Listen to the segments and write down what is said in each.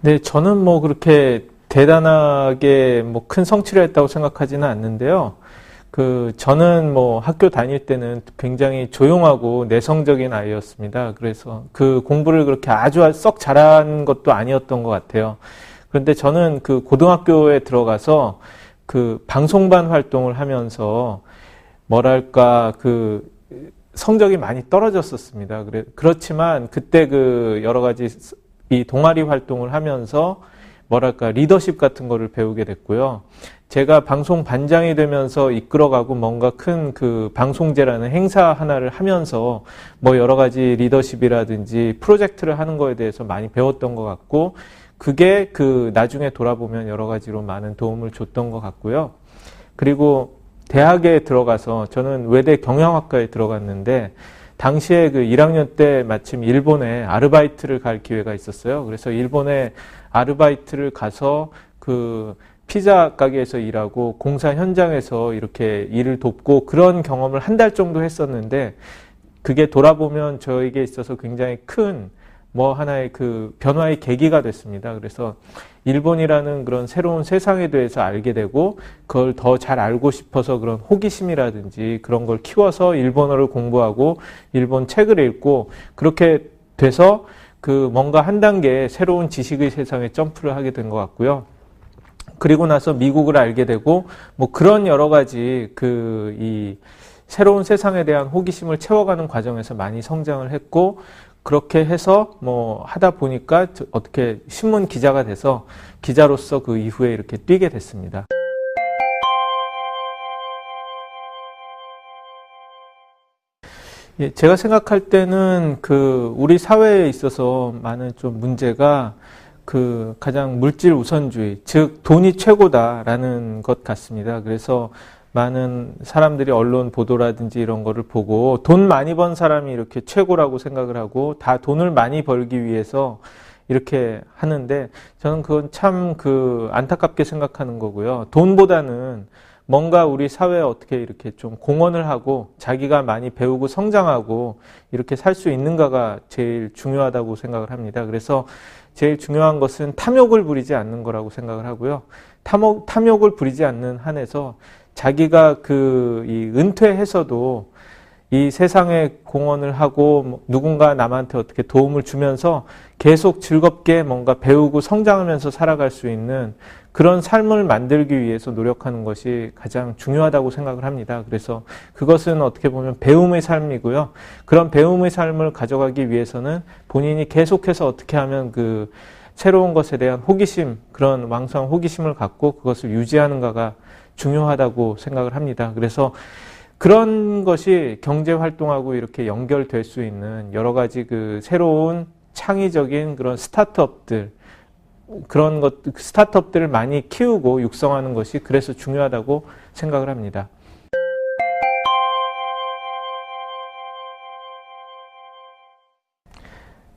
네, 저는 뭐 그렇게 대단하게 뭐 큰 성취를 했다고 생각하지는 않는데요. 그 저는 뭐 학교 다닐 때는 굉장히 조용하고 내성적인 아이였습니다. 그래서 그 공부를 그렇게 아주 썩 잘한 것도 아니었던 것 같아요. 그런데 저는 그 고등학교에 들어가서 그 방송반 활동을 하면서 뭐랄까 그 성적이 많이 떨어졌었습니다. 그래 그렇지만 그때 그 여러 가지 이 동아리 활동을 하면서 뭐랄까 리더십 같은 거를 배우게 됐고요. 제가 방송 반장이 되면서 이끌어가고 뭔가 큰 그 방송제라는 행사 하나를 하면서 뭐 여러 가지 리더십이라든지 프로젝트를 하는 거에 대해서 많이 배웠던 것 같고 그게 그 나중에 돌아보면 여러 가지로 많은 도움을 줬던 것 같고요. 그리고 대학에 들어가서 저는 외대 경영학과에 들어갔는데 당시에 그 1학년 때 마침 일본에 아르바이트를 갈 기회가 있었어요. 그래서 일본에 아르바이트를 가서 그 피자 가게에서 일하고 공사 현장에서 이렇게 일을 돕고 그런 경험을 한 달 정도 했었는데 그게 돌아보면 저에게 있어서 굉장히 큰 뭐 하나의 그 변화의 계기가 됐습니다. 그래서 일본이라는 그런 새로운 세상에 대해서 알게 되고 그걸 더 잘 알고 싶어서 그런 호기심이라든지 그런 걸 키워서 일본어를 공부하고 일본 책을 읽고 그렇게 돼서 그 뭔가 한 단계 새로운 지식의 세상에 점프를 하게 된 것 같고요. 그리고 나서 미국을 알게 되고 뭐 그런 여러 가지 그 이 새로운 세상에 대한 호기심을 채워가는 과정에서 많이 성장을 했고 그렇게 해서 뭐 하다 보니까 어떻게 신문 기자가 돼서 기자로서 그 이후에 이렇게 뛰게 됐습니다. 예, 제가 생각할 때는 그 우리 사회에 있어서 많은 좀 문제가 그 가장 물질 우선주의, 즉 돈이 최고다라는 것 같습니다. 그래서 많은 사람들이 언론 보도라든지 이런 거를 보고 돈 많이 번 사람이 이렇게 최고라고 생각을 하고 다 돈을 많이 벌기 위해서 이렇게 하는데 저는 그건 참 그 안타깝게 생각하는 거고요. 돈보다는 뭔가 우리 사회에 어떻게 이렇게 좀 공헌을 하고 자기가 많이 배우고 성장하고 이렇게 살 수 있는가가 제일 중요하다고 생각을 합니다. 그래서 제일 중요한 것은 탐욕을 부리지 않는 거라고 생각을 하고요. 탐욕, 탐욕을 부리지 않는 한에서 자기가 그, 이 은퇴해서도 이 세상에 공헌을 하고 뭐 누군가 남한테 어떻게 도움을 주면서 계속 즐겁게 뭔가 배우고 성장하면서 살아갈 수 있는 그런 삶을 만들기 위해서 노력하는 것이 가장 중요하다고 생각을 합니다. 그래서 그것은 어떻게 보면 배움의 삶이고요. 그런 배움의 삶을 가져가기 위해서는 본인이 계속해서 어떻게 하면 그 새로운 것에 대한 호기심, 그런 왕성한 호기심을 갖고 그것을 유지하는가가 중요하다고 생각을 합니다. 그래서 그런 것이 경제 활동하고 이렇게 연결될 수 있는 여러 가지 그 새로운 창의적인 그런 스타트업들, 그런 것, 스타트업들을 많이 키우고 육성하는 것이 그래서 중요하다고 생각을 합니다.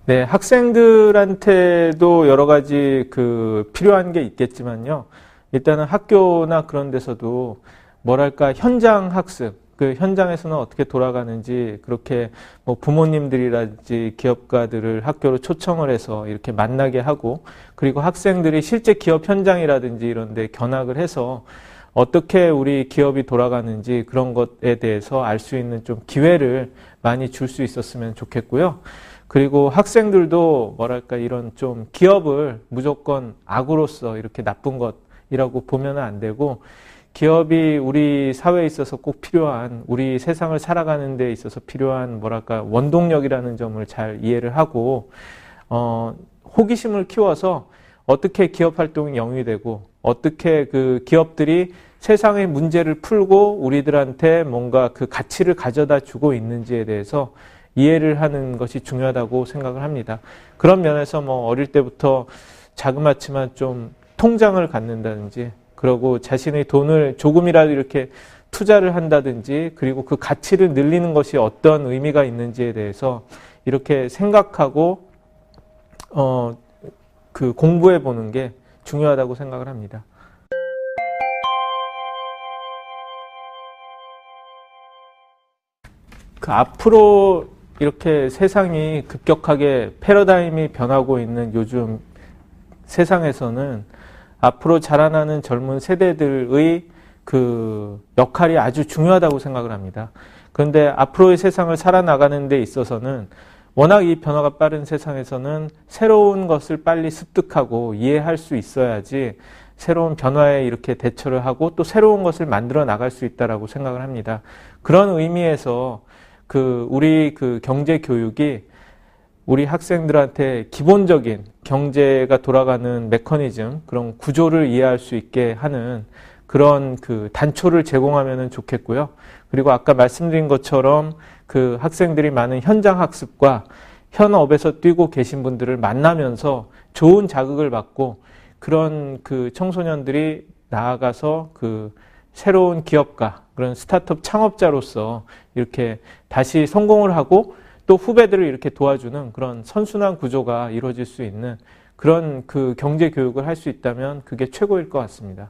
네, 학생들한테도 여러 가지 그 필요한 게 있겠지만요. 일단은 학교나 그런 데서도 뭐랄까 현장 학습, 그 현장에서는 어떻게 돌아가는지 그렇게 뭐 부모님들이라든지 기업가들을 학교로 초청을 해서 이렇게 만나게 하고 그리고 학생들이 실제 기업 현장이라든지 이런 데 견학을 해서 어떻게 우리 기업이 돌아가는지 그런 것에 대해서 알 수 있는 좀 기회를 많이 줄 수 있었으면 좋겠고요. 그리고 학생들도 뭐랄까 이런 좀 기업을 무조건 악으로서 이렇게 나쁜 것 이라고 보면 안 되고 기업이 우리 사회에 있어서 꼭 필요한 우리 세상을 살아가는 데 있어서 필요한 뭐랄까 원동력이라는 점을 잘 이해를 하고 어, 호기심을 키워서 어떻게 기업 활동이 영위 되고 어떻게 그 기업들이 세상의 문제를 풀고 우리들한테 뭔가 그 가치를 가져다 주고 있는지에 대해서 이해를 하는 것이 중요하다고 생각을 합니다. 그런 면에서 뭐 어릴 때부터 자그마치만 좀 통장을 갖는다든지 그러고 자신의 돈을 조금이라도 이렇게 투자를 한다든지 그리고 그 가치를 늘리는 것이 어떤 의미가 있는지에 대해서 이렇게 생각하고 어, 그 공부해 보는 게 중요하다고 생각을 합니다. 그 앞으로 이렇게 세상이 급격하게 패러다임이 변하고 있는 요즘 세상에서는 앞으로 자라나는 젊은 세대들의 그 역할이 아주 중요하다고 생각을 합니다. 그런데 앞으로의 세상을 살아나가는 데 있어서는 워낙 이 변화가 빠른 세상에서는 새로운 것을 빨리 습득하고 이해할 수 있어야지 새로운 변화에 이렇게 대처를 하고 또 새로운 것을 만들어 나갈 수 있다라고 생각을 합니다. 그런 의미에서 그 우리 그 경제 교육이 우리 학생들한테 기본적인 경제가 돌아가는 메커니즘, 그런 구조를 이해할 수 있게 하는 그런 그 단초를 제공하면 좋겠고요. 그리고 아까 말씀드린 것처럼 그 학생들이 많은 현장 학습과 현업에서 뛰고 계신 분들을 만나면서 좋은 자극을 받고 그런 그 청소년들이 나아가서 그 새로운 기업가, 그런 스타트업 창업자로서 이렇게 다시 성공을 하고 또 후배들을 이렇게 도와주는 그런 선순환 구조가 이루어질 수 있는 그런 그 경제 교육을 할 수 있다면 그게 최고일 것 같습니다.